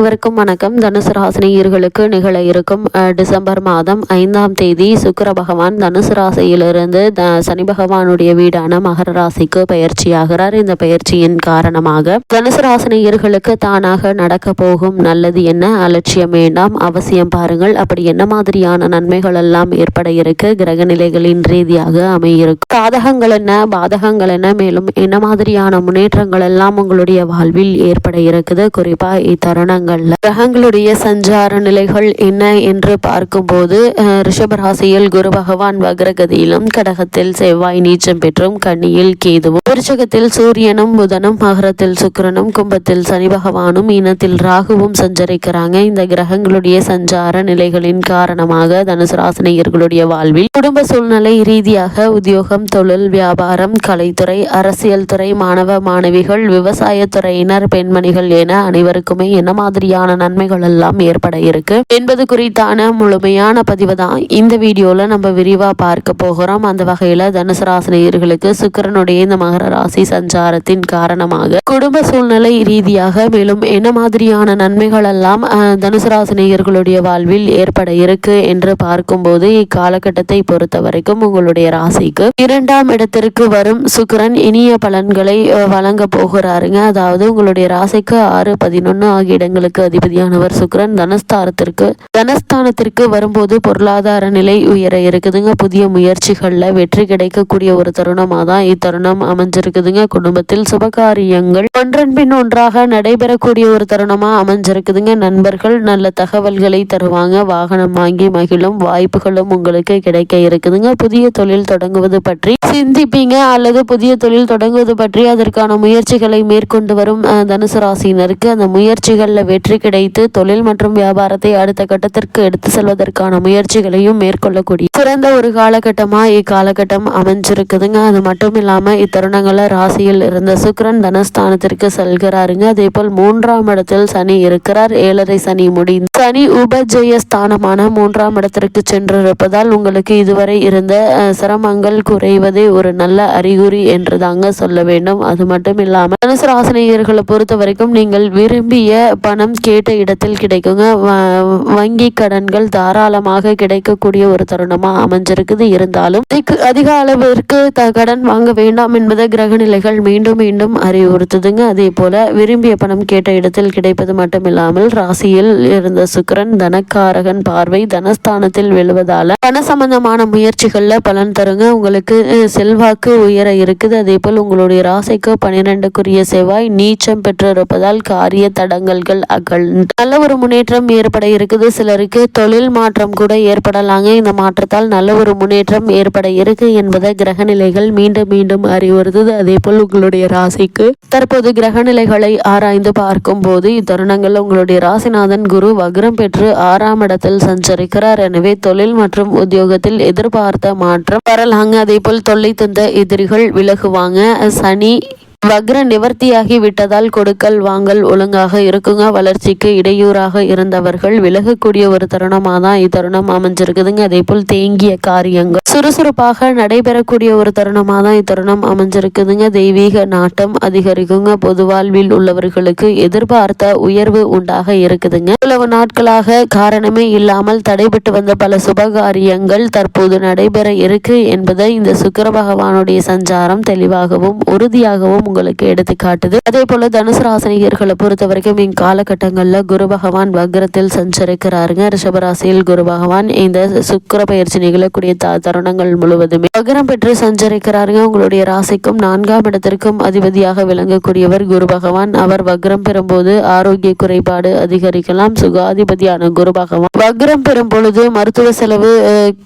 இவருக்கும் வணக்கம். தனுசு ராசினியர்களுக்கு நிகழ இருக்கும் டிசம்பர் மாதம் ஐந்தாம் தேதி சுக்கர பகவான் தனுசு ராசியிலிருந்து சனி பகவானுடைய வீடான மகர ராசிக்கு பயிற்சியாகிறார். இந்த பயிற்சியின் காரணமாக தனுசு ராசினியர்களுக்கு தானாக நடக்க போகும் நல்லது என்ன அலட்சியம் வேண்டாம் அவசியம் பாருங்கள். அப்படி என்ன மாதிரியான நன்மைகள் எல்லாம் ஏற்பட இருக்கு கிரக நிலைகளின் ரீதியாக அமையிருக்கும் சாதகங்கள் என்ன பாதகங்கள் என்ன மேலும் என்ன மாதிரியான முன்னேற்றங்கள் எல்லாம் உங்களுடைய வாழ்வில் ஏற்பட இருக்குது. குறிப்பா இத்தருணங்கள் கிரகங்கள்ல. கிரகங்களுடைய சஞ்சார நிலைகள் என்ன என்று பார்க்கும்போது ரிஷபராசியில் குரு பகவான் வக்ரகதியிலும் கடகத்தில் செவ்வாய் நீச்சம் பெற்றும் கண்ணியில் கேதுவும் விருச்சகத்தில் சூரியனும் புதனும் மகரத்தில் சுக்கரனும் கும்பத்தில் சனி பகவானும் இனத்தில் ராகுவும் சஞ்சரிக்கிறாங்க. இந்த கிரகங்களுடைய சஞ்சார நிலைகளின் காரணமாக தனுசு ராசினியர்களுடைய வாழ்வில் குடும்ப சூழ்நிலை ரீதியாக உத்தியோகம் தொழில் வியாபாரம் கலைத்துறை அரசியல் துறை மாணவ மாணவிகள் விவசாயத்துறையினர் பெண்மணிகள் என அனைவருக்குமே என்ன மாதிரி மாதிரியான நன்மைகள் எல்லாம் ஏற்பட இருக்கு. என்பது குறித்தான முழுமையான பதிவு தான் இந்த வீடியோல நம்ம விரிவா பார்க்க போகிறோம். அந்த வகையில தனுசு ராசினியர்களுக்கு சுக்கரனுடைய இந்த மகர ராசி சஞ்சாரத்தின் காரணமாக குடும்ப சூழ்நிலை ரீதியாக மேலும் என்ன மாதிரியான நன்மைகள் எல்லாம் தனுசு ராசினியர்களுடைய வாழ்வில் ஏற்பட இருக்கு என்று பார்க்கும்போது இக்காலகட்டத்தை பொறுத்த வரைக்கும் உங்களுடைய ராசிக்கு இரண்டாம் இடத்திற்கு வரும் சுக்கரன் இனிய பலன்களை வழங்க போகிறாருங்க. அதாவது உங்களுடைய ராசிக்கு ஆறு பதினொன்னு ஆகிய இடங்களுக்கு கிரகங்களுக்கு அதிபதியானவர் சுக்கரன். தனஸ்தானத்திற்கு தனஸ்தானத்திற்கு வரும்போது பொருளாதார நிலை உயர இருக்குதுங்க. புதிய முயற்சிகளில் வெற்றி கிடைக்கக்கூடிய ஒரு தருணமாக தான் இத்தருணம் அமைஞ்சிருக்குதுங்க. குடும்பத்தில் சுபகாரியங்கள் ஒன்றன் பின் ஒன்றாக நடைபெறக்கூடிய ஒரு தருணமாக அமைஞ்சிருக்குதுங்க. நண்பர்கள் நல்ல தகவல்களை தருவாங்க. வாகனம் வாங்கி மகிழும் வாய்ப்புகளும் உங்களுக்கு கிடைக்க இருக்குதுங்க. புதிய தொழில் தொடங்குவது பற்றி சிந்திப்பீங்க. அல்லது புதிய தொழில் தொடங்குவது பற்றி அதற்கான முயற்சிகளை மேற்கொண்டு வரும் தனுசு ராசியினருக்கு அந்த முயற்சிகளில் வெற்றி கிடைத்து தொழில் மற்றும் வியாபாரத்தை அடுத்த கட்டத்திற்கு எடுத்து செல்வதற்கான முயற்சிகளையும் மேற்கொள்ளக்கூடிய சிறந்த ஒரு காலகட்டமா இக்காலகட்டம் அமைஞ்சிருக்குதுங்க. அது மட்டும் இல்லாம இத்தருணங்கள ராசியில் இருந்த சுக்கரன் தனஸ்தானத்திற்கு செல்கிறாருங்க. அதே போல் மூன்றாம் இடத்தில் சனி இருக்கிறார். ஏழரை சனி முடிந்து சனி உபஜய ஸ்தானமான மூன்றாம் இடத்திற்கு சென்றிருப்பதால் உங்களுக்கு இதுவரை இருந்த சிரமங்கள் குறைவதே ஒரு நல்ல அறிகுறி என்று தாங்க சொல்ல வேண்டும். அது மட்டும் இல்லாம தனுசு ராசினியர்களை பொறுத்த வரைக்கும் நீங்கள் விரும்பிய பணம் பணம் கேட்ட இடத்தில் கிடைக்குங்க. வங்கி கடன்கள் தாராளமாக கிடைக்கக்கூடிய ஒரு தருணமா அமைஞ்சிருக்குது. இருந்தாலும் அதிக அளவிற்கு கடன் வாங்க வேண்டாம் என்பதை கிரக நிலைகள் மீண்டும் மீண்டும் அறிவுறுத்துதுங்க. அதே போல விரும்பிய பணம் கேட்ட இடத்தில் கிடைப்பது மட்டுமில்லாமல் ராசியில் இருந்த சுக்கரன் தனக்காரகன் பார்வை தனஸ்தானத்தில் விழுவதால பண சம்பந்தமான முயற்சிகள்ல பலன் தருங்க. உங்களுக்கு செல்வாக்கு உயர இருக்குது. அதே போல் உங்களுடைய ராசிக்கு பனிரெண்டுக்குரிய செவ்வாய் நீச்சம் பெற்றிருப்பதால் காரிய தடங்கல்கள் அகல் நல்ல ஒரு முன்னேற்றம் ஏற்பட இருக்குது. சிலருக்கு தொழில் மாற்றம் கூட ஏற்படலாங்க. இந்த மாற்றத்தால் நல்ல ஒரு முன்னேற்றம் ஏற்பட இருக்கு என்பதை கிரக நிலைகள் மீண்டும் மீண்டும் அறிவுறுது அதே போல் உங்களுடைய ராசிக்கு தற்போது கிரக நிலைகளை ஆராய்ந்து பார்க்கும் போது இத்தருணங்கள் உங்களுடைய ராசிநாதன் குரு வக்ரம் பெற்று ஆறாம் இடத்தில் சஞ்சரிக்கிறார். எனவே தொழில் மற்றும் உத்தியோகத்தில் எதிர்பார்த்த மாற்றம் வரலாங்க. அதே போல் தொல்லை தந்த எதிரிகள் விலகுவாங்க. சனி வக்ர நிவர்த்தியாகி விட்டதால் கொடுக்கல் வாங்கல் ஒழுங்காக இருக்குங்க. வளர்ச்சிக்கு இடையூறாக இருந்தவர்கள் விலகக்கூடிய ஒரு தருணமாக தான் இத்தருணம் அமைஞ்சிருக்குதுங்க. அதே போல் தேங்கிய காரியங்கள். சுறுசுறுப்பாக நடைபெறக்கூடிய ஒரு தருணமாக தான் இத்தருணம் அமைஞ்சிருக்குதுங்க. தெய்வீக நாட்டம் அதிகரிக்குங்க. பொது வாழ்வில் உள்ளவர்களுக்கு எதிர்பார்த்த உயர்வு உண்டாக இருக்குதுங்க. இவ்வளவு நாட்களாக காரணமே இல்லாமல் தடைபட்டு வந்த பல சுபகாரியங்கள் தற்போது நடைபெற இருக்கு என்பதை இந்த சுக்கர பகவானுடைய சஞ்சாரம் தெளிவாகவும் உறுதியாகவும் உங்களுக்கு எடுத்து காட்டுது அதே போல தனுசு ராசினியர்களை பொறுத்த வரைக்கும் இக்காலகட்டங்களில் குரு பகவான் வக்ரத்தில் சஞ்சரிக்கிறாருங்க. ரிஷபராசியில் குரு பகவான் இந்த சுக்கர பயிற்சி நிகழக்கூடிய தருணங்கள் முழுவதுமே வக்ரம் பெற்று சஞ்சரிக்கிறாருங்க. உங்களுடைய ராசிக்கும் நான்காம் இடத்திற்கும் அதிபதியாக விளங்கக்கூடியவர் குரு பகவான். அவர் வக்ரம் பெறும்போது ஆரோக்கிய குறைபாடு அதிகரிக்கலாம். சுகாதிபதியான குரு பகவான் வக்ரம் பெறும் பொழுது மருத்துவ செலவு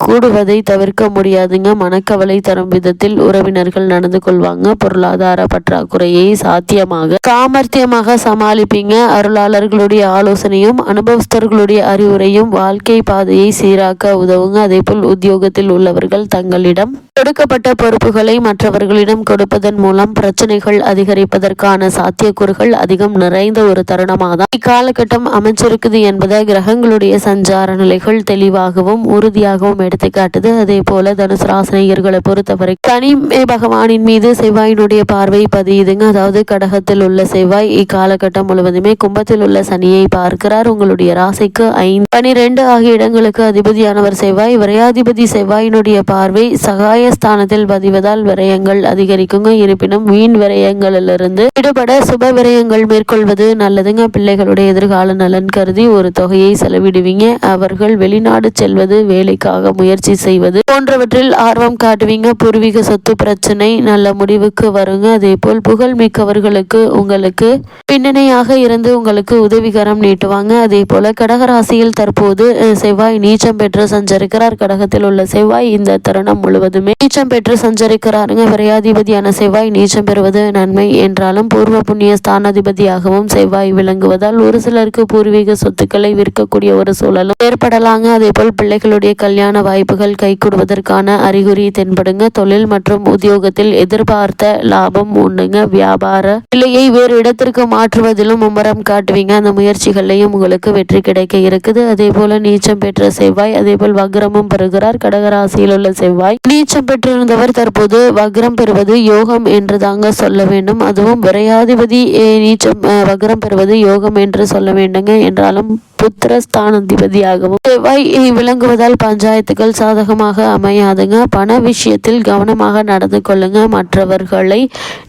கூடுவதை தவிர்க்க முடியாதுங்க. மனக்கவலை தரும் விதத்தில் உறவினர்கள் நடந்து கொள்வாங்க. பொருளாதார பற்ற பற்றாக்குறையை சாத்தியமாக சாமர்த்தியமாக சமாளிப்பீங்க. அருளாளர்களுடைய ஆலோசனையும் அனுபவஸ்தர்களுடைய அறிவுரையும் வாழ்க்கை பாதையை சீராக்க உதவுங்க. அதே போல் உத்தியோகத்தில் உள்ளவர்கள் தங்களிடம் கொடுக்கப்பட்ட பொறுப்புகளை மற்றவர்களிடம் கொடுப்பதன் மூலம் பிரச்சனைகள் அதிகரிப்பதற்கான சாத்தியக்கூறுகள் அதிகம் நிறைந்த ஒரு தருணமாக தான் இக்காலகட்டம் அமைச்சிருக்குது என்பதை கிரகங்களுடைய சஞ்சார நிலைகள் தெளிவாகவும் உறுதியாகவும் எடுத்துக்காட்டுது. அதே போல தனுசு ராசினியர்களை பொறுத்தவரை சனி பகவானின் மீது செவ்வாயினுடைய பார்வை பதியுதுங்க. அதாவது கடகத்தில் உள்ள செவ்வாய் இக்காலகட்டம் முழுவதுமே கும்பத்தில் உள்ள சனியை பார்க்கிறார். உங்களுடைய ராசிக்கு ஐந்து பனிரெண்டு ஆகிய இடங்களுக்கு அதிபதியானவர் செவ்வாய். விரையாதிபதி செவ்வாயினுடைய பார்வை சகாயஸ்தானத்தில் பதிவதால் விரயங்கள் அதிகரிக்குங்க. இருப்பினும் வீண் விரயங்களிலிருந்து விடுபட சுப விரயங்கள் மேற்கொள்வது நல்லதுங்க. பிள்ளைகளுடைய எதிர்கால நலன் கருதி ஒரு தொகையை செலவிடுவீங்க. அவர்கள் வெளிநாடு செல்வது வேலைக்காக முயற்சி செய்வது போன்றவற்றில் ஆர்வம் காட்டுவீங்க. பூர்வீக சொத்து பிரச்சனை நல்ல முடிவுக்கு வருங்க. அதே போல் புகழ் மிக்கவர்களுக்கு உங்களுக்கு பின்னணியாக இருந்து உங்களுக்கு உதவிகரம் நீட்டுவாங்க. அதே போல கடகராசியில் தற்போது செவ்வாய் நீச்சம் பெற்று சஞ்சரிக்கிறார். கடகத்தில் உள்ள செவ்வாய் இந்த தருணம் முழுவதுமே நீச்சம் பெற்று சஞ்சரிக்கிறாருங்க. விரையாதிபதியான செவ்வாய் நீச்சம் பெறுவது நன்மை என்றாலும் பூர்வ புண்ணிய ஸ்தானாதிபதியாகவும் செவ்வாய் விளங்குவதால் ஒரு சிலருக்கு பூர்வீக சொத்துக்களை விற்கக்கூடிய ஒரு சூழலும் ஏற்படலாங்க. அதே போல் பிள்ளைகளுடைய கல்யாண வாய்ப்புகள் கைகூடுவதற்கான அறிகுறி தென்படுங்க. தொழில் மற்றும் உத்தியோகத்தில் எதிர்பார்த்த லாபம் உண்டுங்க. வியாபார நிலையை வேறு இடத்திற்கு மாற்றுவதிலும் மும்முரம் காட்டுவீங்க. அந்த முயற்சிகளையும் உங்களுக்கு வெற்றி கிடைக்க இருக்குது. அதே போல நீச்சம் பெற்ற செவ்வாய் அதே போல் வக்ரமும் பெறுகிறார். கடகராசியில் உள்ள செவ்வாய் நீச்சம் பெற்றிருந்தவர் தற்போது வக்ரம் பெறுவது யோகம் என்று தாங்க சொல்ல வேண்டும். அதுவும் விரையாதிபதி நீச்சம் வக்ரம் பெறுவது யோகம் என்று சொல்ல வேண்டுங்க. என்றாலும் புத்திரஸ்தானாதிபதியாகவும் செவ்வாய் விளங்குவதால் பஞ்சாயத்துகள் சாதகமாக அமையாதுங்க. பண விஷயத்தில் கவனமாக நடந்து கொள்ளுங்க. மற்றவர்களை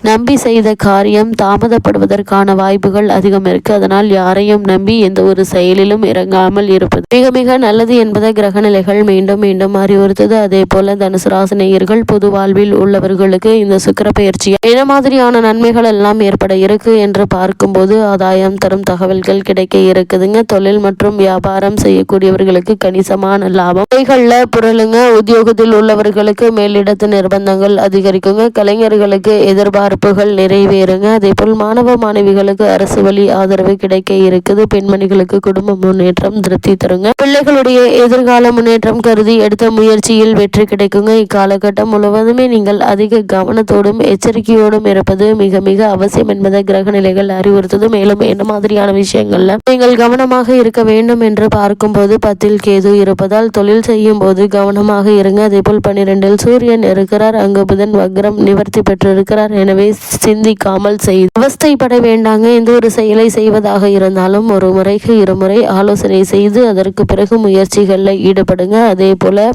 நம்பி செய்த காரியம் தாமதப்படுவதற்கான வாய்ப்புகள் அதிகம் இருக்கு. அதனால் யாரையும் நம்பி எந்த ஒரு செயலிலும் இறங்காமல் இருப்பது மிக மிக நல்லது என்பதை கிரகநிலைகள் மீண்டும் மீண்டும் அறிவுறுத்தது. அதே போல தனுசு ராசினியர்கள் பொது வாழ்வில் உள்ளவர்களுக்கு இந்த சுக்கர பயிற்சி என்ன மாதிரியான நன்மைகள் எல்லாம் ஏற்பட இருக்கு என்று பார்க்கும்போது ஆதாயம் தரும் தகவல்கள் கிடைக்க இருக்குதுங்க. தொழில் மற்றும் வியாபாரம் செய்யக்கூடியவர்களுக்கு கணிசமான லாபம். கைகள்ல புரளுங்க உத்தியோகத்தில் உள்ளவர்களுக்கு மேலிடத்து நிர்பந்தங்கள் அதிகரிக்குங்க. கலைஞர்களுக்கு எதிர்பார்ப்புகள் நிறைவேறுங்க. அதே போல் மாணவ மாணவிகளுக்கு அரசு வழி ஆதரவு கிடைக்க இருக்குது. பெண்மணிகளுக்கு குடும்ப முன்னேற்றம் திருப்தி தருங்க. பிள்ளைகளுடைய எதிர்கால முன்னேற்றம் கருதி எடுத்த முயற்சியில் வெற்றி கிடைக்குங்க. இக்காலகட்டம் முழுவதுமே நீங்கள் அதிக கவனத்தோடும் எச்சரிக்கையோடும் இருப்பது மிக மிக அவசியம் என்பதை கிரக நிலைகள் அறிவுறுத்தது. மேலும் என்ன மாதிரியான விஷயங்கள்ல நீங்கள் கவனமாக இருக்க இருக்க வேண்டும் என்று பார்க்கும்போது பத்தில் கேது இருப்பதால் தொழில் செய்யும் போது கவனமாக இருங்க. அதேபோல் பன்னிரெண்டில் சூரியன் இருக்கிறார். அங்கு புதன் வக்ரம் நிவர்த்தி பெற்றிருக்கிறார். எனவே சிந்திக்காமல் செய்து அவஸ்தைப்பட வேண்டாங்க. எந்த ஒரு செயலை செய்வதாக இருந்தாலும் ஒரு முறைக்கு இருமுறை ஆலோசனை செய்து அதற்கு பிறகு முயற்சிகளில் ஈடுபடுங்க. அதே போல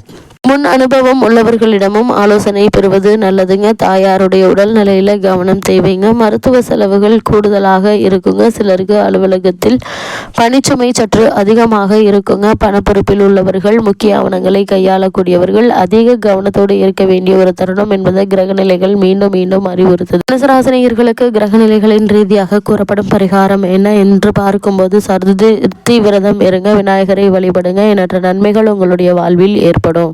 முன் அனுபவம் உள்ளவர்களிடமும் ஆலோசனை பெறுவது நல்லதுங்க. தாயாருடைய உடல்நிலையில கவனம் தேவைங்க. மருத்துவ செலவுகள் கூடுதலாக இருக்குங்க. சிலருக்கு அலுவலகத்தில் பணிச்சுமை சற்று அதிகமாக இருக்குங்க. பணப்பொறுப்பில் உள்ளவர்கள் முக்கிய ஆவணங்களை கையாளக்கூடியவர்கள் அதிக கவனத்தோடு இருக்க வேண்டிய ஒரு தருணம் என்பதை கிரகநிலைகள் மீண்டும் மீண்டும் அறிவுறுத்தது. மனசராசனையர்களுக்கு கிரகநிலைகளின் ரீதியாக கூறப்படும் பரிகாரம் என்ன என்று பார்க்கும்போது சருதி விரதம் இருங்க. விநாயகரை வழிபடுங்க. எண்ணற்ற நன்மைகள் உங்களுடைய வாழ்வில் ஏற்படும்.